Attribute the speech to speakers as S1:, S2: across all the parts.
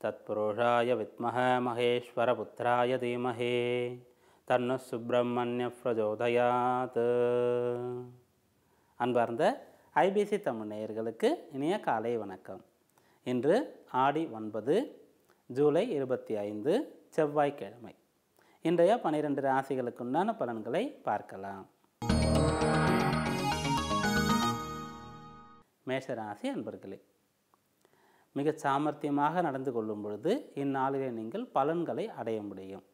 S1: तत्पुरुषाय विद्महे महेश्वरपुत्राय धीमहि। தன்னு சுப்பிரமணிய பிரஜோதயாத் அன்பார்ந்த ஐபிசி தமிழ் நேயர்களுக்கு இனிய காலை வணக்கம். இன்று ஆடி ஒன்பது ஜூலை இருபத்தி ஐந்து செவ்வாய்க்கிழமை. இன்றைய பனிரெண்டு ராசிகளுக்குண்டான பலன்களை பார்க்கலாம். மேஷராசி அன்பர்களே மிக சாமர்த்தியமாக நடந்து கொள்ளும் பொழுது இந்நாளிலே நீங்கள் பலன்களை அடைய முடியும்.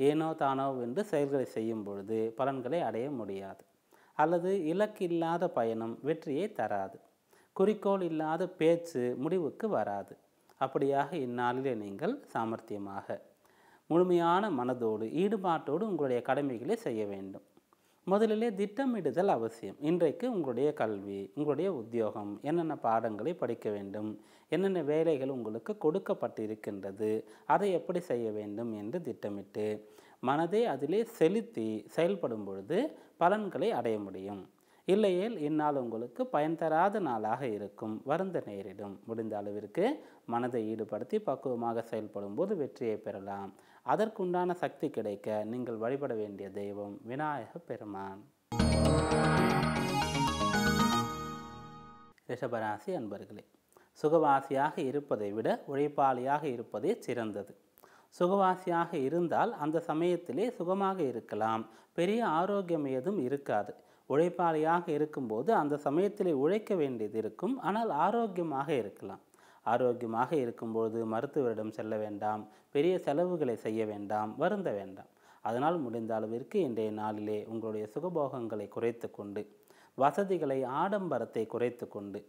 S1: ஏனோ தானோ என்று செயல்களை செய்யும் பொழுது பலன்களை அடைய முடியாது. அல்லது இலக்கு இல்லாத பயணம் வெற்றியை தராது. குறிக்கோள் இல்லாத பேச்சு முடிவுக்கு வராது. அப்படியாக இந்நாளிலே நீங்கள் சாமர்த்தியமாக முழுமையான மனதோடு ஈடுபாட்டோடு உங்களுடைய கடமைகளை செய்ய வேண்டும். முதலிலே திட்டமிடுதல் அவசியம். இன்றைக்கு உங்களுடைய கல்வி உங்களுடைய உத்தியோகம் என்னென்ன பாடங்களை படிக்க வேண்டும் என்னென்ன வேலைகள் உங்களுக்கு கொடுக்கப்பட்டிருக்கின்றது அதை எப்படி செய்ய வேண்டும் என்று திட்டமிட்டு மனதை அதிலே செலுத்தி செயல்படும் பொழுது பலன்களை அடைய முடியும். இல்லையேல் இந்நாள் உங்களுக்கு பயன் தராத நாளாக இருக்கும். வருந்த நேரிடும். முடிந்த அளவிற்கு மனதை ஈடுபடுத்தி பக்குவமாக செயல்படும் போது வெற்றியை பெறலாம். அதற்குண்டான சக்தி கிடைக்க நீங்கள் வழிபட வேண்டிய தெய்வம் விநாயக பெருமான். ரிஷபராசி அன்பர்களே சுகவாசியாக இருப்பதை விட உழைப்பாளியாக இருப்பதே சிறந்தது. சுகவாசியாக இருந்தால் அந்த சமயத்திலே சுகமாக இருக்கலாம் பெரிய ஆரோக்கியம் ஏதும் இருக்காது. உழைப்பாளியாக இருக்கும்போது அந்த சமயத்திலே உழைக்க வேண்டியது இருக்கும் ஆனால் ஆரோக்கியமாக இருக்கலாம். ஆரோக்கியமாக இருக்கும்பொழுது மருத்துவரிடம் செல்ல வேண்டாம் பெரிய செலவுகளை செய்ய வேண்டாம் வருந்த வேண்டாம். அதனால் முடிந்த அளவிற்கு இன்றைய நாளிலே உங்களுடைய சுகபோகங்களை குறைத்து கொண்டு வசதிகளை ஆடம்பரத்தை குறைத்து கொண்டு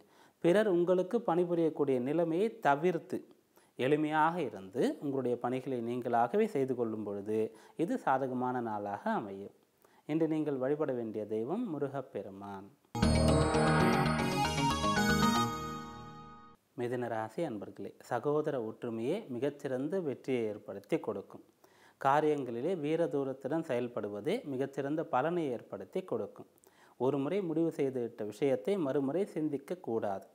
S1: பிறர் உங்களுக்கு பணிபுரியக்கூடிய நிலைமையை தவிர்த்து எளிமையாக இருந்து உங்களுடைய பணிகளை நீங்களாகவே செய்து கொள்ளும் பொழுது இது சாதகமான நாளாக அமையும். இன்று நீங்கள் வழிபட வேண்டிய தெய்வம் முருகப்பெருமான். மிதுன ராசி அன்பர்களே சகோதர ஒற்றுமையே மிகச்சிறந்த வெற்றியை ஏற்படுத்தி கொடுக்கும். காரியங்களிலே வீர தூரத்துடன் செயல்படுவதே மிகச்சிறந்த பலனை ஏற்படுத்தி கொடுக்கும். ஒரு முறை முடிவு செய்துவிட்ட விஷயத்தை மறுமுறை சிந்திக்க கூடாது.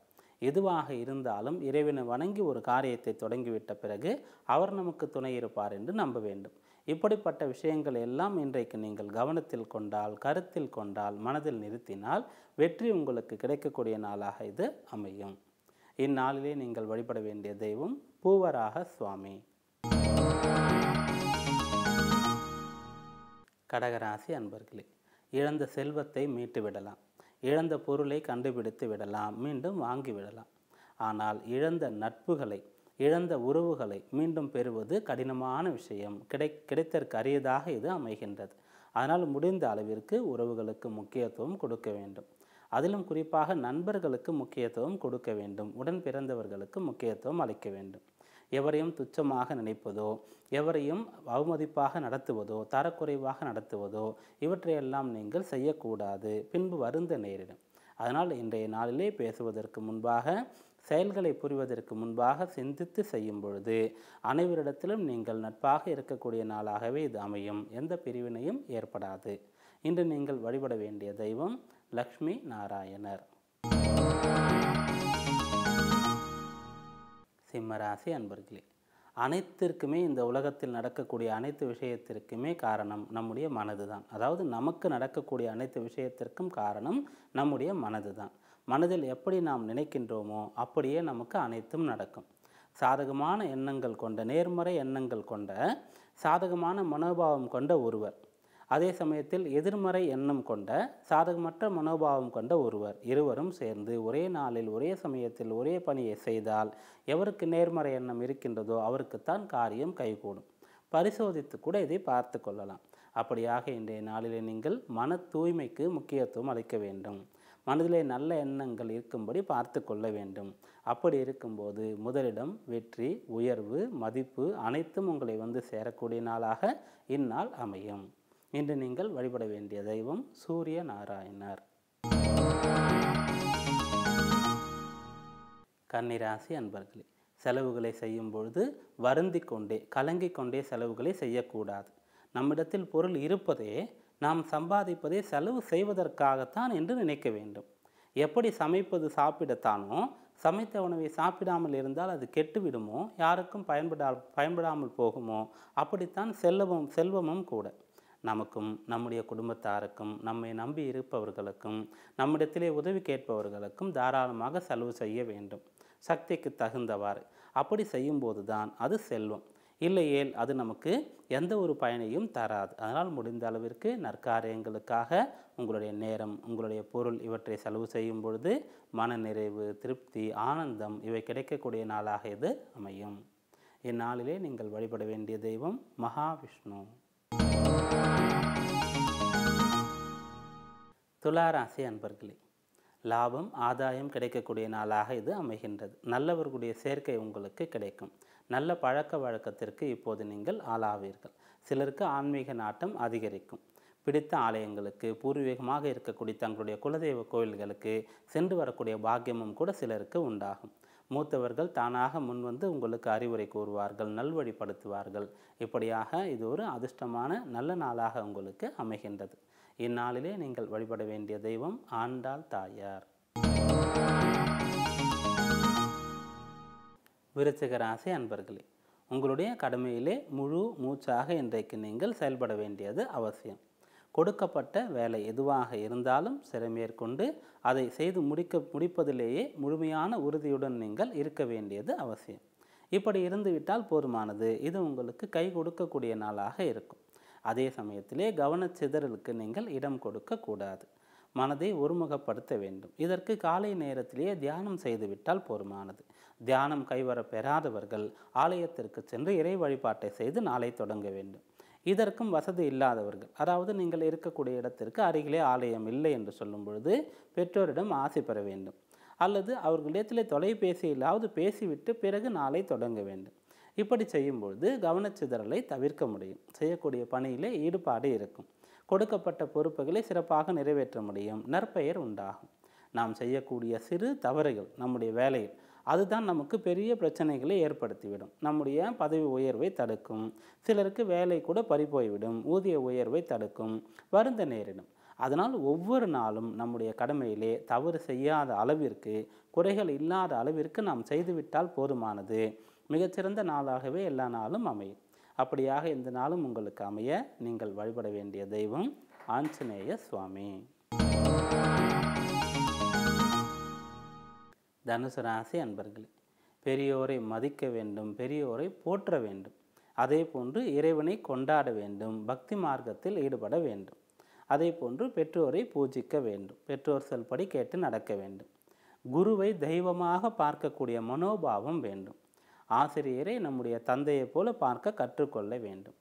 S1: எதுவாக இருந்தாலும் இறைவனை வணங்கி ஒரு காரியத்தை தொடங்கிவிட்ட பிறகு அவர் நமக்கு துணை இருப்பார் என்று நம்ப வேண்டும். இப்படிப்பட்ட விஷயங்கள் எல்லாம் இன்றைக்கு நீங்கள் கவனத்தில் கொண்டால் கருத்தில் கொண்டால் மனதில் நிறுத்தினால் வெற்றி உங்களுக்கு கிடைக்கக்கூடிய நாளாக இது அமையும். இந்நாளிலே நீங்கள் வழிபட வேண்டிய தெய்வம் பூவராக சுவாமி. கடகராசி அன்பர்களே இழந்த செல்வத்தை மீட்டு விடலாம். இழந்த பொருளை கண்டுபிடித்து விடலாம். மீண்டும் வாங்கி விடலாம். ஆனால் இழந்த நட்புகளை இழந்த உறவுகளை மீண்டும் பெறுவது கடினமான விஷயம். கிடை கிடைத்தற்கு அரியதாக இது அமைகின்றது. அதனால் முடிந்த அளவிற்கு உறவுகளுக்கு முக்கியத்துவம் கொடுக்க வேண்டும். அதிலும் குறிப்பாக நண்பர்களுக்கு முக்கியத்துவம் கொடுக்க வேண்டும். உடன் பிறந்தவர்களுக்கு முக்கியத்துவம் அளிக்க வேண்டும். எவரையும் துச்சமாக நினைப்பதோ எவரையும் அவமதிப்பாக நடத்துவதோ தரக்குறைவாக நடத்துவதோ இவற்றையெல்லாம் நீங்கள் செய்யக்கூடாது. பின்பு வருந்த நேரிடும். அதனால் இன்றைய நாளிலே பேசுவதற்கு முன்பாக செயல்களை புரிவதற்கு முன்பாக சிந்தித்து செய்யும் பொழுது அனைவரிடத்திலும் நீங்கள் நட்பாக இருக்கக்கூடிய நாளாகவே இது அமையும். எந்த பிரிவினையும் ஏற்படாது. இன்று நீங்கள் வழிபட வேண்டிய தெய்வம் லக்ஷ்மி நாராயணர். சிம்மராசி அன்பர்களே அனைத்திற்குமே இந்த உலகத்தில் நடக்கக்கூடிய அனைத்து விஷயத்திற்குமே காரணம் நம்முடைய மனது தான் அதாவது நமக்கு நடக்கக்கூடிய அனைத்து விஷயத்திற்கும் காரணம் நம்முடைய மனது தான் மனதில் எப்படி நாம் நினைக்கின்றோமோ அப்படியே நமக்கு அனைத்தும் நடக்கும். சாதகமான எண்ணங்கள் கொண்ட நேர்மறை எண்ணங்கள் கொண்ட சாதகமான மனோபாவம் கொண்ட ஒருவர். அதே சமயத்தில் எதிர்மறை எண்ணம் கொண்ட சாதகமற்ற மனோபாவம் கொண்ட ஒருவர். இருவரும் சேர்ந்து ஒரே நாளில் ஒரே சமயத்தில் ஒரே பணியை செய்தால் எவருக்கு நேர்மறை எண்ணம் இருக்கின்றதோ அவருக்குத்தான் காரியம் கைகூடும். பரிசோதித்து கூட இதை பார்த்து கொள்ளலாம். அப்படியாக இன்றைய நாளிலே நீங்கள் மன தூய்மைக்கு முக்கியத்துவம் அளிக்க வேண்டும். மனதிலே நல்ல எண்ணங்கள் இருக்கும்படி பார்த்து கொள்ள வேண்டும். அப்படி இருக்கும்போது முதலிடம் வெற்றி உயர்வு மதிப்பு அனைத்தும் உங்களை வந்து சேரக்கூடிய நாளாக இந்நாள் அமையும். இன்று நீங்கள் வழிபட வேண்டிய தெய்வம் சூரிய நாராயணர். கன்னிராசி அன்பர்களே செலவுகளை செய்யும் பொழுது வருந்தி கொண்டே கலங்கி கொண்டே செலவுகளை செய்யக்கூடாது. நம்மிடத்தில் பொருள் இருப்பதே நாம் சம்பாதிப்பதை செலவு செய்வதற்காகத்தான் என்று நினைக்க வேண்டும். எப்படி சமைப்பது சாப்பிடத்தானோ சமைத்த உணவை சாப்பிடாமல் இருந்தால் அது கெட்டுவிடுமோ யாருக்கும் பயன்படா பயன்படாமல் போகுமோ அப்படித்தான் செல்வம் செல்வமும் கூட. நமக்கும் நம்முடைய குடும்பத்தாருக்கும் நம்மை நம்பி இருப்பவர்களுக்கும் நம்மிடத்திலே உதவி கேட்பவர்களுக்கும் தாராளமாக செலவு செய்ய வேண்டும். சக்திக்கு தகுந்தவாறு. அப்படி செய்யும்போது தான் அது செல்வம். இல்லையேல் அது நமக்கு எந்த ஒரு பயனையும் தராது. அதனால் முடிந்த அளவிற்கு நற்காரியங்களுக்காக உங்களுடைய நேரம் உங்களுடைய பொருள் இவற்றை செலவு செய்யும் பொழுது மன நிறைவு திருப்தி ஆனந்தம் இவை கிடைக்கக்கூடிய நாளாக இது அமையும். இந்நாளிலே நீங்கள் வழிபட வேண்டிய தெய்வம் மகாவிஷ்ணு. துளாராசி அன்பர்களே லாபம் ஆதாயம் கிடைக்கக்கூடிய நாளாக இது அமைகின்றது. நல்லவர்களுடைய சேர்க்கை உங்களுக்கு கிடைக்கும். நல்ல பழக்க வழக்கத்திற்கு இப்போது நீங்கள் ஆளாவீர்கள். சிலருக்கு ஆன்மீக நாட்டம் அதிகரிக்கும். பிடித்த ஆலயங்களுக்கு பூர்வீகமாக இருக்கக்கூடிய தங்களுடைய குலதெய்வ கோயில்களுக்கு சென்று வரக்கூடிய பாக்கியமும் கூட சிலருக்கு உண்டாகும். மூத்தவர்கள் தானாக முன்வந்து உங்களுக்கு அறிவுரை கூறுவார்கள் நல்வழிப்படுத்துவார்கள். இப்படியாக இது ஒரு அதிர்ஷ்டமான நல்ல நாளாக உங்களுக்கு அமைகின்றது. இந்நாளிலே நீங்கள் வழிபட வேண்டிய தெய்வம் ஆண்டாள் தாயார். விருச்சிக ராசி அன்பர்களே உங்களுடைய கடமையிலே முழு மூச்சாக இன்றைக்கு நீங்கள் செயல்பட வேண்டியது அவசியம். கொடுக்கப்பட்ட வேலை எதுவாக இருந்தாலும் சிறமேற்கொண்டு அதை செய்து முடிக்க முடிப்பதிலேயே முழுமையான உறுதியுடன் நீங்கள் இருக்க வேண்டியது அவசியம். இப்படி இருந்துவிட்டால் போதுமானது. இது உங்களுக்கு கை கொடுக்கக்கூடிய நாளாக இருக்கும். அதே சமயத்திலே கவனச்சிதறலுக்கு நீங்கள் இடம் கொடுக்கக்கூடாது. மனதை ஒருமுகப்படுத்த வேண்டும். இதற்கு காலை நேரத்திலேயே தியானம் செய்துவிட்டால் போதுமானது. தியானம் கைவர பெறாதவர்கள் ஆலயத்திற்கு சென்று இறை வழிபாட்டை செய்து நாளை தொடங்க வேண்டும். இதற்கும் வசதி இல்லாதவர்கள் அதாவது நீங்கள் இருக்கக்கூடிய இடத்திற்கு அருகிலே ஆலயம் இல்லை என்று சொல்லும் பொழுது பெற்றோரிடம் ஆசை பெற வேண்டும். அல்லது அவர்களிடத்திலே தொலைபேசியிலாவது பேசிவிட்டு பிறகு நாளை தொடங்க வேண்டும். இப்படி செய்யும்பொழுது கவனச்சிதறலை தவிர்க்க முடியும். செய்யக்கூடிய பணியிலே ஈடுபாடு இருக்கும். கொடுக்கப்பட்ட பொறுப்புகளை சிறப்பாக நிறைவேற்ற முடியும். நற்பெயர் உண்டாகும். நாம் செய்யக்கூடிய சிறு தவறுகள் நம்முடைய வேலையில் அதுதான் நமக்கு பெரிய பிரச்சனைகளை ஏற்படுத்திவிடும். நம்முடைய பதவி உயர்வை தடுக்கும். சிலருக்கு வேலை கூட பறிபோய்விடும். ஊதிய உயர்வை தடுக்கும். வருந்த நேரிடும். அதனால் ஒவ்வொரு நாளும் நம்முடைய கடமையிலே தவறு செய்யாத அளவிற்கு குறைகள் இல்லாத அளவிற்கு நாம் செய்துவிட்டால் போதுமானது. மிகச்சிறந்த நாளாகவே எல்லா நாளும் அமையும். அப்படியாக இந்த நாளும் உங்களுக்கு அமைய நீங்கள் வழிபட வேண்டிய தெய்வம் ஆஞ்சநேய சுவாமி. தனுசு ராசி அன்பர்களே பெரியோரை மதிக்க வேண்டும் பெரியோரை போற்ற வேண்டும். அதே போன்று இறைவனை கொண்டாட வேண்டும் பக்தி மார்க்கத்தில் ஈடுபட வேண்டும். அதே போன்று பெற்றோரை பூஜிக்க வேண்டும் பெற்றோர் சொல்படி கேட்டு நடக்க வேண்டும். குருவை தெய்வமாக பார்க்கக்கூடிய மனோபாவம் வேண்டும். ஆசிரியரை நம்முடைய தந்தையைப் போல பார்க்க கற்றுக்கொள்ள வேண்டும்.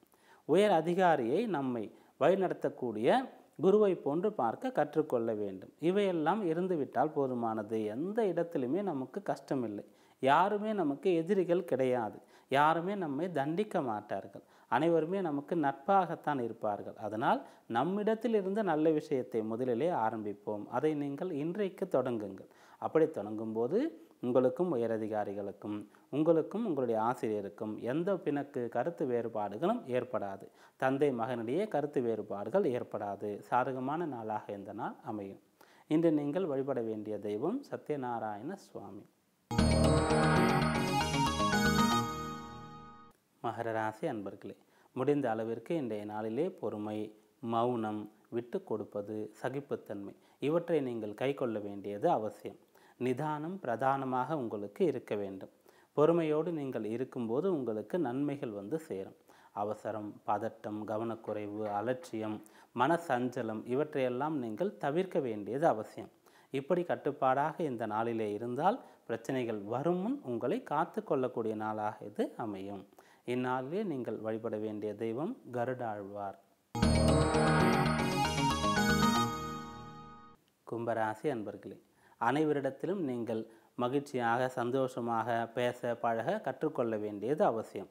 S1: உயர் அதிகாரியை நம்மை வழிநடத்தக்கூடிய குருவை போன்று பார்க்க கற்றுக்கொள்ள வேண்டும். இவையெல்லாம் இருந்துவிட்டால் போதுமானது. எந்த இடத்திலுமே நமக்கு கஷ்டமில்லை. யாருமே நமக்கு எதிரிகள் கிடையாது. யாருமே நம்மை தண்டிக்க மாட்டார்கள். அனைவருமே நமக்கு நட்பாகத்தான் இருப்பார்கள். அதனால் நம்மிடத்தில் இருந்த நல்ல விஷயத்தை முதலிலே ஆரம்பிப்போம். அதை நீங்கள் இன்றைக்கு தொடங்குங்கள். அப்படி தொடங்கும்போது உங்களுக்கும் உயரதிகாரிகளுக்கும் உங்களுக்கும் உங்களுடைய ஆசிரியருக்கும் எந்த பிணக்கு கருத்து வேறுபாடுகளும் ஏற்படாது. தந்தை மகனிடையே கருத்து வேறுபாடுகள் ஏற்படாது. சாதகமான நாளாக இந்த நாள் அமையும். இன்று நீங்கள் வழிபட வேண்டிய தெய்வம் சத்யநாராயண சுவாமி. மகர ராசி அன்பர்களே முடிந்த அளவிற்கு இன்றைய நாளிலே பொறுமை மௌனம் விட்டு கொடுப்பது சகிப்புத்தன்மை. இவற்றை நீங்கள் கைக்கொள்ள வேண்டியது அவசியம். நிதானம் பிரதானமாக உங்களுக்கு இருக்க வேண்டும். பொறுமையோடு நீங்கள் இருக்கும்போது உங்களுக்கு நன்மைகள் வந்து சேரும். அவசரம் பதட்டம் கவனக்குறைவு அலட்சியம் மன சஞ்சலம் இவற்றையெல்லாம் நீங்கள் தவிர்க்க வேண்டியது அவசியம். இப்படி கட்டுப்பாடாக இந்த நாளிலே இருந்தால் பிரச்சனைகள் வரும் முன் உங்களை காத்து கொள்ளக்கூடிய நாளாக இது அமையும். இந்நாளிலே நீங்கள் வழிபட வேண்டிய தெய்வம் கருடாழ்வார். கும்பராசி அன்பர்களே அனைவரிடத்திலும் நீங்கள் மகிழ்ச்சியாக சந்தோஷமாக பேச பழக கற்றுக்கொள்ள வேண்டியது அவசியம்.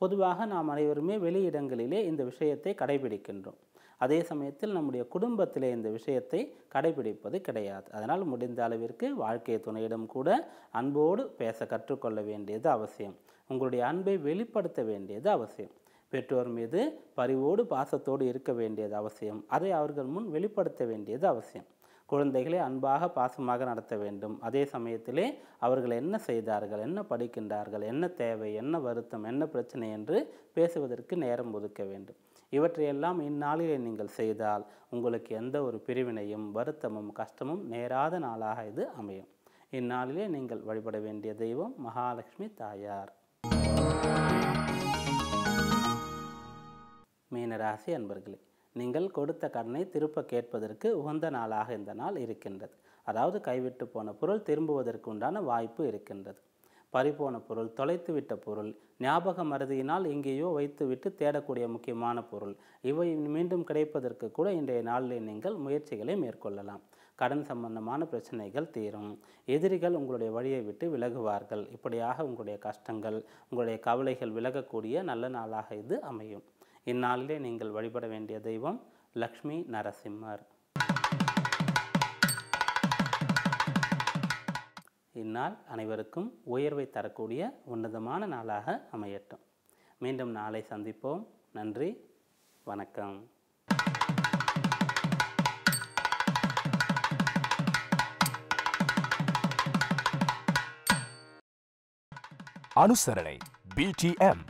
S1: பொதுவாக நாம் அனைவருமே வெளியிடங்களிலே இந்த விஷயத்தை கடைபிடிக்கின்றோம். அதே சமயத்தில் நம்முடைய குடும்பத்திலே இந்த விஷயத்தை கடைபிடிப்பது கிடையாது. அதனால் முடிந்த அளவிற்கு வாழ்க்கை துணையிடம் கூட அன்போடு பேச கற்றுக்கொள்ள வேண்டியது அவசியம். உங்களுடைய அன்பை வெளிப்படுத்த வேண்டியது அவசியம். பெற்றோர் மீது பரிவோடு பாசத்தோடு இருக்க வேண்டியது அவசியம். அதை அவர்கள் முன் வெளிப்படுத்த வேண்டியது அவசியம். குழந்தைகளை அன்பாக பாசமாக நடத்த வேண்டும். அதே சமயத்திலே அவர்கள் என்ன செய்தார்கள்? என்ன படிக்கின்றார்கள்? என்ன தேவை? என்ன வருத்தம்? என்ன பிரச்சனை என்று பேசுவதற்கு நேரம் ஒதுக்க வேண்டும். இவற்றையெல்லாம் இந்நாளிலே நீங்கள் செய்தால் உங்களுக்கு எந்த ஒரு பிரிவினையும் வருத்தமும் கஷ்டமும் நேராத நாளாக இது அமையும். இந்நாளிலே நீங்கள் வழிபட வேண்டிய தெய்வம் மகாலட்சுமி தாயார். மீனராசி அன்பர்களே நீங்கள் கொடுத்த கடனை திருப்ப கேட்பதற்கு உகந்த நாளாக இந்த நாள் இருக்கின்றது. அதாவது கைவிட்டு போன பொருள் திரும்புவதற்கு உண்டான வாய்ப்பு இருக்கின்றது. பறிபோன பொருள் தொலைத்துவிட்ட பொருள் ஞாபக மருதியினால் எங்கேயோ வைத்துவிட்டு தேடக்கூடிய முக்கியமான பொருள் இவை மீண்டும் கிடைப்பதற்கு கூட இன்றைய நாளில் நீங்கள் முயற்சிகளை மேற்கொள்ளலாம். கடன் சம்பந்தமான பிரச்சனைகள் தீரும். எதிரிகள் உங்களுடைய வழியை விட்டு விலகுவார்கள். இப்படியாக உங்களுடைய கஷ்டங்கள் உங்களுடைய கவலைகள் விலகக்கூடிய நல்ல நாளாக இது அமையும். இந்நாளிலே நீங்கள் வழிபட வேண்டிய தெய்வம் லக்ஷ்மி நரசிம்மர். இந்நாள் அனைவருக்கும் உயர்வை தரக்கூடிய உன்னதமான நாளாக அமையட்டும். மீண்டும் நாளை சந்திப்போம். நன்றி வணக்கம்.
S2: அனுசரணை பிடிஎம்